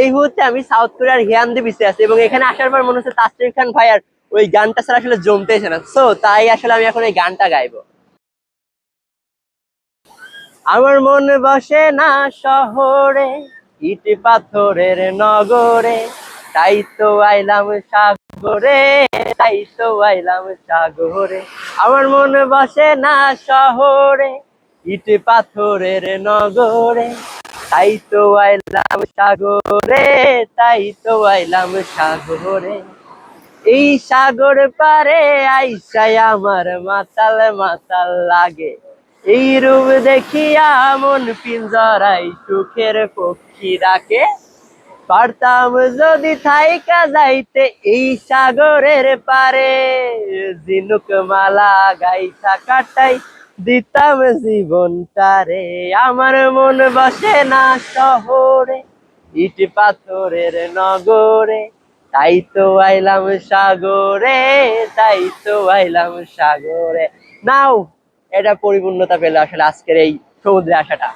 এই মুহূর্তে আমি সাউথ কোরিয়ার হিয়ান্দে বিচে আছি এবং এখানে আসার পর মনে হচ্ছে তাসরিফ খান ভাই আর ওই গানটা ছাড়া আসলে জমতেছে না। সো তাই আসলে আমি এখন এই গানটা গাইবো। আমার মন বসে না শহরে, ইট পাথরের নগরে, তাই তো আইলাম সাগরে, তাই তো আইলাম সাগরে। আমার মন বসে না শহরে, ইট পাথরের নগরে তাই তো আইলাম সাগরে, তাই তো আইলাম সাগরে। এই সাগর পারে আইসাই আমার মাতাল মাতাল লাগে। এই রূপ দেখিয়া মন পিঞ্জরাই সুখের পক্ষী রাখে পারতাম যদি থাইকা যাইতে এই সাগরের পারে জিনুক মালা গাইছা কাটাই। দিতাম জীবনটারে। আমার মন বসে না শহরে, ইট পাথরের নগরে। তাই তো আইলাম সাগরে, তাই তো আইলাম সাগরে। নাও, এটা পরিপূর্ণতা পেলে আসলে আজকের এই সমুদ্রে আসাটা।